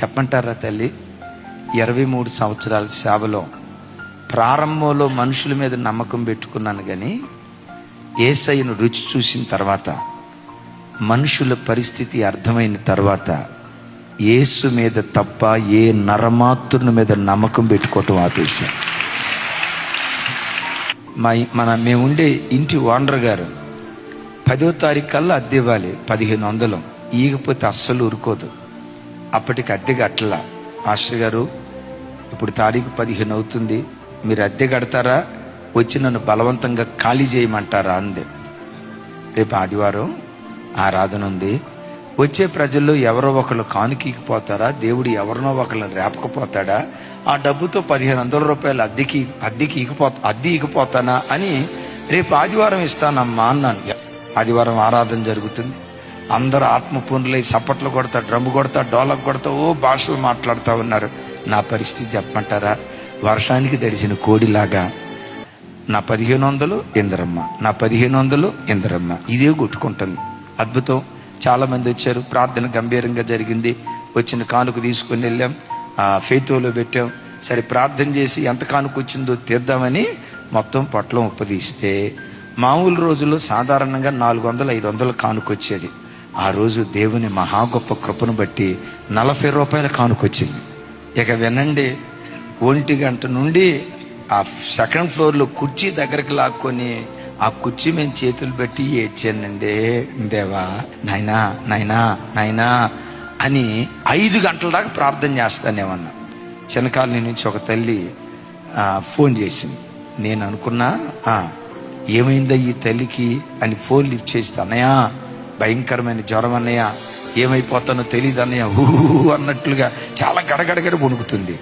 చెప్పంటారా తల్లి? ఇరవై మూడు సంవత్సరాల సేవలో ప్రారంభంలో మనుషుల మీద నమ్మకం పెట్టుకున్నాను కానీ ఏసయ్యను రుచి చూసిన తర్వాత మనుషుల పరిస్థితి అర్థమైన తర్వాత యేసు మీద తప్ప ఏ నరమాతృని మీద నమ్మకం పెట్టుకోవటం ఆపేశాను మా మన మేము ఉండే ఇంటి ఓనర్ గారు పదో తారీఖు కల్లా అద్దె ఇవ్వాలి పదిహేను వందలు. ఈగపోతే అస్సలు ఊరుకోదు. అప్పటికి అద్దె కట్టలా. మాస్టర్ గారు ఇప్పుడు తారీఖు పదిహేను అవుతుంది. మీరు అద్దె కడతారా? వచ్చి నన్ను బలవంతంగా ఖాళీ చేయమంటారా? అంది. రేపు ఆదివారం ఆరాధన ఉంది. వచ్చే ప్రజల్లో ఎవరో ఒకళ్ళు కానుకీకిపోతారా దేవుడు ఎవరినో ఒకళ్ళని రేపకపోతాడా? ఆ డబ్బుతో పదిహేను వందల రూపాయలు అద్దెకి అద్దెకి ఇకపో అద్దె ఇకపోతానా అని రేపు ఆదివారం ఇస్తానమ్మా అన్నాను. ఆదివారం ఆరాధన జరుగుతుంది. అందరు ఆత్మపూర్ణులై చప్పట్లు కొడతా డ్రమ్ము కొడతా డోలకు కొడతా ఓ భాషలు మాట్లాడుతూ ఉన్నారు. నా పరిస్థితి చెప్పమంటారా? వర్షానికి తడిసిన కోడిలాగా. నా పదిహేను వందలు ఇందరమ్మ. నా పదిహేను వందలు ఇందరమ్మ. ఇదే కొట్టుకుంటుంది. అద్భుతం. చాలా మంది వచ్చారు. ప్రార్థన గంభీరంగా జరిగింది. వచ్చిన కానుక తీసుకొని వెళ్ళాం. ఆ ఫేతోలో పెట్టాం. సరే ప్రార్థన చేసి ఎంత కానుక వచ్చిందో తీద్దామని మొత్తం పొట్లం ఉప్పదీస్తే మామూలు రోజుల్లో సాధారణంగా నాలుగు వందలు ఐదు వందలు కానుకొచ్చేది ఆ రోజు దేవుని మహా గొప్ప కృపను బట్టి నలభై రూపాయల కానుకొచ్చింది. ఇక వినండి ఒంటి గంట నుండి ఆ సెకండ్ ఫ్లోర్లో కుర్చీ దగ్గరికి లాక్కొని ఆ కుర్చీ మేము చేతులు పెట్టి ఏడ్చానండి. దేవా నాయనా నాయనా నాయనా అని ఐదు గంటల దాకా ప్రార్థన చేస్తానేమన్నా చిన్నకాలనీ నుంచి ఒక తల్లి ఫోన్ చేసింది. నేను అనుకున్నా ఏమైందా ఈ తల్లికి అని ఫోన్ లిఫ్ట్ చేసి అన్నయ్య భయంకరమైన జ్వరం అన్నయ్య ఏమైపోతానో తెలియదు అన్నయ్య. ఊ అన్నట్లుగా చాలా గడగడగడ వణుకుతుంది.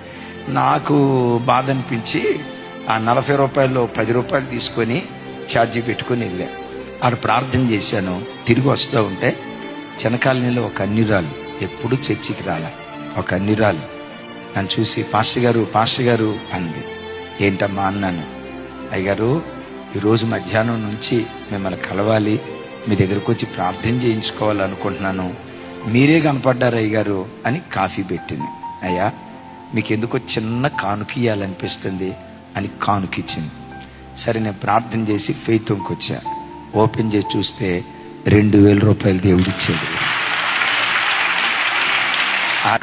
నాకు బాధ అనిపించి ఆ నలభై రూపాయలు పది రూపాయలు తీసుకొని ఛార్జీ పెట్టుకొని వెళ్ళా. ఆడ ప్రార్థన చేశాను. తిరిగి వస్తూ ఉంటే చెనకాలనీలో ఒక అన్నిరాలు ఎప్పుడు చర్చికి రాలా. ఒక అన్నిరాలు నన్ను చూసి పాస్టర్ గారు పాస్టర్ గారు అంది. ఏంటమ్మా? అన్నాను. అయ్యగారు ఈరోజు మధ్యాహ్నం నుంచి మిమ్మల్ని కలవాలి. మీ దగ్గరకు వచ్చి ప్రార్థన చేయించుకోవాలనుకుంటున్నాను. మీరే కనపడ్డారు అయ్యగారు అని కాఫీ పెట్టింది. అయ్యా మీకు ఎందుకో చిన్న కానుక ఇవ్వాలనిపిస్తుంది అని కానుక ఇచ్చింది. సరే నేను ప్రార్థన చేసి ఫెయిత్కి వచ్చా. ఓపెన్ చేసి చూస్తే రెండు వేల రూపాయలు దేవుడు ఇచ్చాడు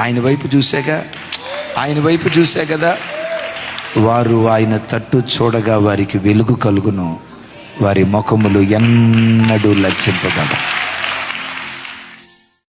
ఆయన వైపు చూసాక ఆయన వైపు చూసా కదా. వారు ఆయన తట్టు చూడగా వారికి వెలుగు కలుగును. వారి ముఖములు ఎన్నడూ లజ్జింపగలవు